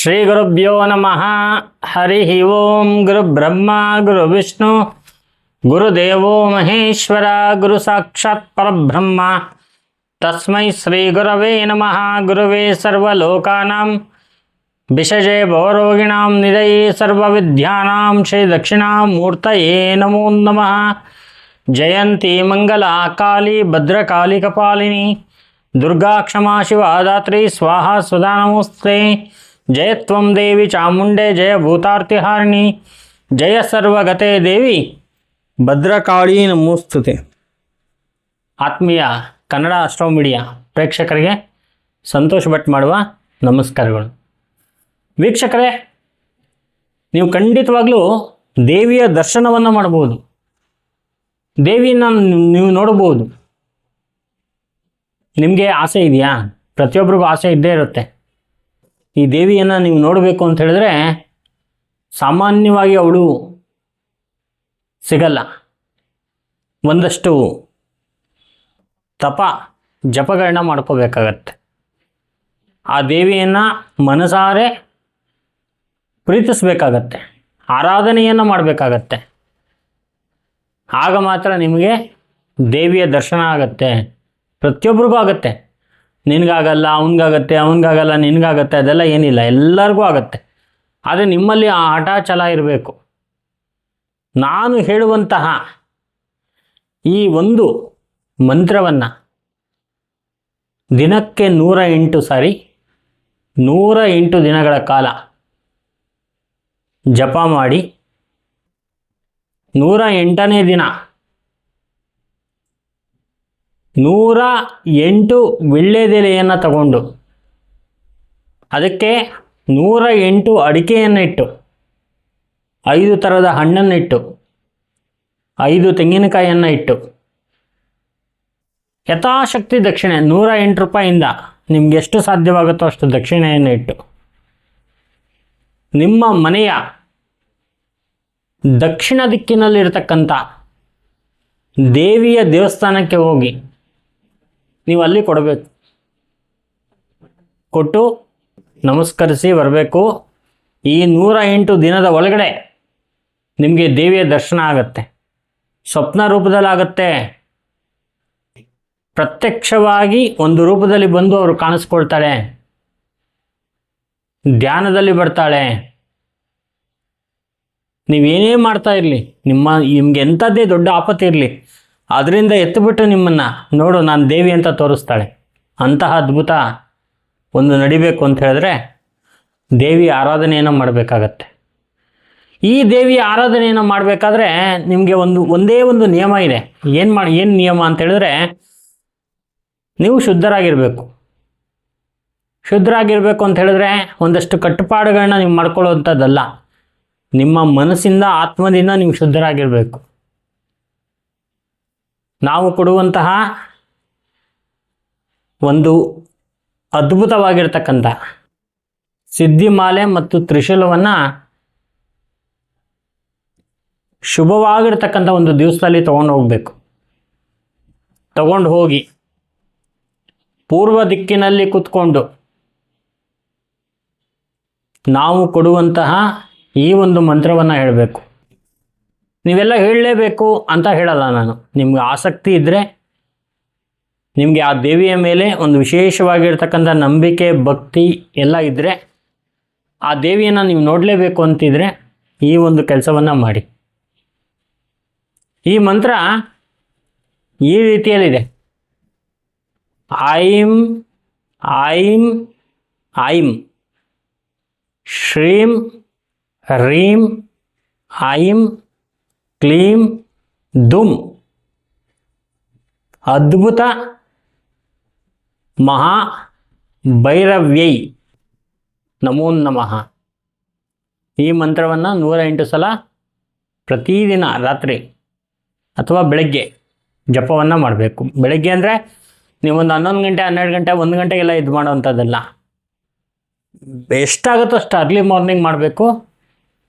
శ్రీ గురుభ్యో నమ హరి ఓం గురు బ్రహ్మ గురు విష్ణు గురుదేవో మహేశ్వర గురు సాక్షాత్ పరబ్రహ్మ తస్మై శ్రీ గురవే నమ గురువే సర్వలోకానాం విషజే భవరోగిణాం నిదయే సర్వవిద్యానాం శ్రీ దక్షిణామూర్తయే నమో నమ జయంతి మంగళ కాళీ భద్రకాళీ కపాలిని దుర్గా శివ దాత్రి స్వాహ సుధానమోస్తే ಜಯ ತ್ವಂ ದೇವಿ ಚಾಮುಂಡೆ ಜಯ ಭೂತಾರ್ತಿಹಾರಿಣಿ ಜಯ ಸರ್ವಗತೆ ದೇವಿ. ಭದ್ರಕಾಳಿ ನಮೋಸ್ತುತೆ ಆತ್ಮೀಯ ಕನ್ನಡ ಅಷ್ಟೋ ಮೀಡಿಯಾ ಪ್ರೇಕ್ಷಕರಿಗೆ ಸಂತೋಷ್ ಭಟ್ ಮಾಡುವ ನಮಸ್ಕಾರಗಳು. ವೀಕ್ಷಕರೇ ನೀವು ಖಂಡಿತವಾಗ್ಲೂ ದೇವಿಯ ದರ್ಶನವನ್ನು ಮಾಡಬಹುದು. ದೇವಿಯನ್ನು ನೀವು ನೋಡಬಹುದು. ನಿಮಗೆ ಆಸೆ ಇದೆಯಾ? ಪ್ರತಿಯೊಬ್ಬರಿಗೂ ಆಸೆ ಇದ್ದೇ ಇರುತ್ತೆ. ಈ ದೇವಿಯನ್ನು ನೀವು ನೋಡಬೇಕು ಅಂತ ಹೇಳಿದ್ರೆ ಸಾಮಾನ್ಯವಾಗಿ ಅವಳು ಸಿಗಲ್ಲ. ಒಂದಷ್ಟು ತಪ ಜಪಗಳನ್ನ ಮಾಡ್ಕೋಬೇಕಾಗತ್ತೆ. ಆ ದೇವಿಯನ್ನು ಮನಸಾರೆ ಪ್ರೀತಿಸಬೇಕಾಗತ್ತೆ. ಆರಾಧನೆಯನ್ನು ಮಾಡಬೇಕಾಗತ್ತೆ. ಆಗ ಮಾತ್ರ ನಿಮಗೆ ದೇವಿಯ ದರ್ಶನ ಆಗತ್ತೆ. ಪ್ರತಿಯೊಬ್ಬರಿಗೂ ಆಗತ್ತೆ. ನಿನಗಾಗಲ್ಲ, ಅವನಿಗಾಗತ್ತೆ, ಅವನಿಗಾಗಲ್ಲ, ನಿನಗಾಗತ್ತೆ, ಅದೆಲ್ಲ ಏನಿಲ್ಲ, ಎಲ್ಲರಿಗೂ ಆಗತ್ತೆ. ಆದರೆ ನಿಮ್ಮಲ್ಲಿ ಆ ಹಠ ಛಲ ಇರಬೇಕು. ನಾನು ಹೇಳುವಂತಹ ಈ ಒಂದು ಮಂತ್ರವನ್ನು ದಿನಕ್ಕೆ ನೂರ ಎಂಟು ಸಾರಿ, ನೂರ ಎಂಟು ದಿನಗಳ ಕಾಲ ಜಪ ಮಾಡಿ, ನೂರ ಎಂಟನೇ ದಿನ ನೂರ ಎಂಟು ವಿಳ್ಳೆದೆಲೆಯನ್ನು ತಗೊಂಡು. ಅದಕ್ಕೆ ನೂರ ಎಂಟು ಅಡಿಕೆಯನ್ನು ಇಟ್ಟು ಐದು ಥರದ ಹಣ್ಣನ್ನು ಇಟ್ಟು ಐದು ತೆಂಗಿನಕಾಯಿಯನ್ನು ಇಟ್ಟು ಯಥಾಶಕ್ತಿ ದಕ್ಷಿಣೆ ನೂರ ಎಂಟು ರೂಪಾಯಿಂದ ನಿಮ್ಗೆ ಎಷ್ಟು ಸಾಧ್ಯವಾಗುತ್ತೋ ಅಷ್ಟು ದಕ್ಷಿಣೆಯನ್ನು ಇಟ್ಟು ನಿಮ್ಮ ಮನೆಯ ದಕ್ಷಿಣ ದಿಕ್ಕಿನಲ್ಲಿರ್ತಕ್ಕಂಥ ದೇವಿಯ ದೇವಸ್ಥಾನಕ್ಕೆ ಹೋಗಿ ನೀವು ಅಲ್ಲಿ ಕೊಡಬೇಕು. ಕೊಟ್ಟು ನಮಸ್ಕರಿಸಿ ಬರಬೇಕು. ಈ ನೂರ ಎಂಟು ದಿನದ ಒಳಗಡೆ ನಿಮಗೆ ದೇವಿಯ ದರ್ಶನ ಆಗತ್ತೆ. ಸ್ವಪ್ನ ರೂಪದಲ್ಲಾಗತ್ತೆ. ಪ್ರತ್ಯಕ್ಷವಾಗಿ ಒಂದು ರೂಪದಲ್ಲಿ ಬಂದು ಅವರು ಕಾಣಿಸ್ಕೊಳ್ತಾಳೆ. ಧ್ಯಾನದಲ್ಲಿ ಬರ್ತಾಳೆ. ನೀವೇನೇ ಮಾಡ್ತಾ ಇರಲಿ. ನಿಮ್ಮ, ನಿಮ್ಗೆ ಎಂಥದ್ದೇ ದೊಡ್ಡ ಆಪತ್ತು ಇರಲಿ ಅದರಿಂದ ಎತ್ತುಬಿಟ್ಟು ನಿಮ್ಮನ್ನು ನೋಡು, ನಾನು ದೇವಿ ಅಂತ ತೋರಿಸ್ತಾಳೆ. ಅಂತಹ ಅದ್ಭುತ ಒಂದು ನಡಿಬೇಕು ಅಂತ ಹೇಳಿದ್ರೆ ದೇವಿ ಆರಾಧನೆಯನ್ನು ಮಾಡಬೇಕಾಗತ್ತೆ. ಈ ದೇವಿಯ ಆರಾಧನೆಯನ್ನು ಮಾಡಬೇಕಾದ್ರೆ ನಿಮಗೆ ಒಂದು, ಒಂದೇ ಒಂದು ನಿಯಮ ಇದೆ. ಏನು ಮಾಡಿ ಏನು ನಿಯಮ ಅಂತ ಹೇಳಿದ್ರೆ ನೀವು ಶುದ್ಧರಾಗಿರಬೇಕು. ಶುದ್ಧರಾಗಿರಬೇಕು ಅಂತ ಹೇಳಿದ್ರೆ ಒಂದಷ್ಟು ಕಟ್ಟುಪಾಡುಗಳನ್ನ ನೀವು ಮಾಡ್ಕೊಳ್ಳೋವಂಥದ್ದಲ್ಲ. ನಿಮ್ಮ ಮನಸ್ಸಿಂದ, ಆತ್ಮದಿಂದ ನೀವು ಶುದ್ಧರಾಗಿರಬೇಕು. ನಾವು ಕೊಡುವಂತಹ ಒಂದು ಅದ್ಭುತವಾಗಿರ್ತಕ್ಕಂಥ ಸಿದ್ಧಿಮಾಲೆ ಮತ್ತು ತ್ರಿಶೂಲವನ್ನು ಶುಭವಾಗಿರ್ತಕ್ಕಂಥ ಒಂದು ದಿವಸದಲ್ಲಿ ತೊಗೊಂಡು ಹೋಗಬೇಕು. ತಗೊಂಡು ಹೋಗಿ ಪೂರ್ವ ದಿಕ್ಕಿನಲ್ಲಿ ಕೂತ್ಕೊಂಡು ನಾವು ಕೊಡುವಂತಹ ಈ ಒಂದು ಮಂತ್ರವನ್ನು ಹೇಳಬೇಕು. ನೀವೆಲ್ಲ ಹೇಳಲೇಬೇಕು ಅಂತ ಹೇಳಲ್ಲ ನಾನು. ನಿಮ್ಗೆ ಆಸಕ್ತಿ ಇದ್ದರೆ ನಿಮಗೆ ಆ ದೇವಿಯ ಮೇಲೆ ಒಂದು ವಿಶೇಷವಾಗಿರ್ತಕ್ಕಂಥ ನಂಬಿಕೆ, ಭಕ್ತಿ ಎಲ್ಲ ಇದ್ದರೆ ಆ ದೇವಿಯನ್ನು ನೀವು ನೋಡಲೇಬೇಕು ಅಂತಿದ್ರೆ ಈ ಒಂದು ಕೆಲಸವನ್ನು ಮಾಡಿ. ಈ ಮಂತ್ರ ಈ ರೀತಿಯಲ್ಲಿದೆ. ಐಂ ಐಂ ಐಂ ಶ್ರೀಂ, ರೀಂ ಐಂ ಕ್ಲೀಂ ದುಮ್. ಅದ್ಭುತ ಮಹಾ ಭೈರವ್ಯೈ. ನಮೋ ನಮಃ. ಈ ಮಂತ್ರವನ್ನು ನೂರ ಎಂಟು ಸಲ ಪ್ರತಿದಿನ ರಾತ್ರಿ ಅಥವಾ ಬೆಳಗ್ಗೆ ಜಪವನ್ನು ಮಾಡಬೇಕು. ಬೆಳಗ್ಗೆ ಅಂದರೆ ನೀವೊಂದು ಹನ್ನೊಂದು ಗಂಟೆ, ಹನ್ನೆರಡು ಗಂಟೆ, ಒಂದು ಗಂಟೆಗೆಲ್ಲ ಇದು ಮಾಡೋವಂಥದ್ದಲ್ಲ ಎಷ್ಟಾಗುತ್ತೋ ಅಷ್ಟು ಅರ್ಲಿ ಮಾರ್ನಿಂಗ್ ಮಾಡಬೇಕು.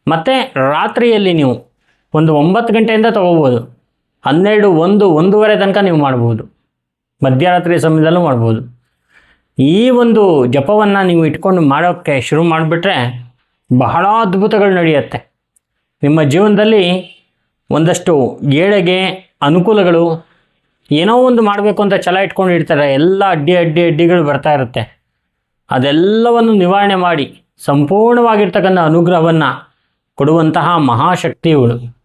ಮತ್ತು ರಾತ್ರಿಯಲ್ಲಿ ನೀವು ಒಂದು ಒಂಬತ್ತು ಗಂಟೆಯಿಂದ ತೊಗೋಬೋದು. ಹನ್ನೆರಡು, ಒಂದು, ಒಂದೂವರೆ ತನಕ ನೀವು ಮಾಡ್ಬೋದು. ಮಧ್ಯರಾತ್ರಿ ಸಮಯದಲ್ಲೂ ಮಾಡ್ಬೋದು. ಈ ಒಂದು ಜಪವನ್ನು ನೀವು ಇಟ್ಕೊಂಡು ಮಾಡೋಕ್ಕೆ ಶುರು ಮಾಡಿಬಿಟ್ರೆ ಬಹಳ ಅದ್ಭುತಗಳು ನಡೆಯುತ್ತೆ. ನಿಮ್ಮ ಜೀವನದಲ್ಲಿ ಒಂದಷ್ಟು ಏಳೆಗೆ ಅನುಕೂಲಗಳು ಏನೋ ಒಂದು ಮಾಡಬೇಕು ಅಂತ ಛಲ ಇಟ್ಕೊಂಡಿರ್ತಾರೆ ಎಲ್ಲ ಅಡ್ಡಿ ಅಡ್ಡಿ, ಅಡ್ಡಿಗಳು ಬರ್ತಾ ಇರುತ್ತೆ. ಅದೆಲ್ಲವನ್ನು ನಿವಾರಣೆ ಮಾಡಿ ಸಂಪೂರ್ಣವಾಗಿರ್ತಕ್ಕಂಥ ಅನುಗ್ರಹವನ್ನು ಕೊಡುವಂತಹ ಮಹಾಶಕ್ತಿ ಇವಳು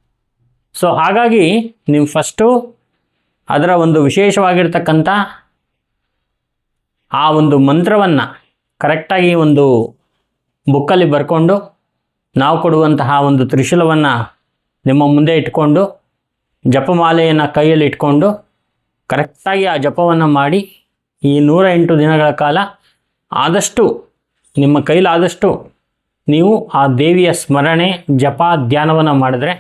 ಸೊ ಹಾಗಾಗಿ ನೀವು ಫಸ್ಟು ಅದರ ಒಂದು ವಿಶೇಷವಾಗಿರ್ತಕ್ಕಂಥ ಆ ಒಂದು ಮಂತ್ರವನ್ನು ಕರೆಕ್ಟಾಗಿ ಒಂದು ಬುಕ್ಕಲ್ಲಿ ಬರ್ಕೊಂಡು ನಾವು ಕೊಡುವಂತಹ ಒಂದು ತ್ರಿಶೂಲವನ್ನು ನಿಮ್ಮ ಮುಂದೆ ಇಟ್ಕೊಂಡು ಜಪಮಾಲೆಯನ್ನು ಕೈಯಲ್ಲಿ ಇಟ್ಕೊಂಡು ಕರೆಕ್ಟಾಗಿ ಆ ಜಪವನ್ನು ಮಾಡಿ ಈ ನೂರ ಎಂಟು ದಿನಗಳ ಕಾಲ ಆದಷ್ಟು, ನಿಮ್ಮ ಕೈಲಾದಷ್ಟು ನೀವು ಆ ದೇವಿಯ ಸ್ಮರಣೆ, ಜಪ, ಧ್ಯಾನವನ್ನು ಮಾಡಿದ್ರೆ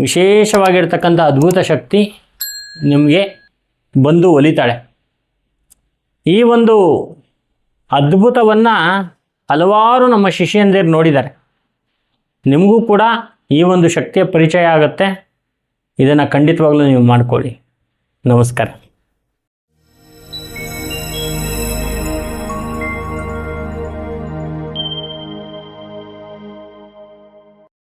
ವಿಶೇಷವಾಗಿರ್ತಕ್ಕಂಥ ಅದ್ಭುತ ಶಕ್ತಿ ನಿಮಗೆ ಬಂದು ಒಲಿತಾಳೆ. ಈ ಒಂದು ಅದ್ಭುತವನ್ನು ಹಲವಾರು ನಮ್ಮ ಶಿಷ್ಯಂದಿರು ನೋಡಿದ್ದಾರೆ. ನಿಮಗೂ ಕೂಡ ಈ ಒಂದು ಶಕ್ತಿಯ ಪರಿಚಯ ಆಗುತ್ತೆ. ಇದನ್ನು ಖಂಡಿತವಾಗ್ಲೂ ನೀವು ಮಾಡಿಕೊಳ್ಳಿ. ನಮಸ್ಕಾರ.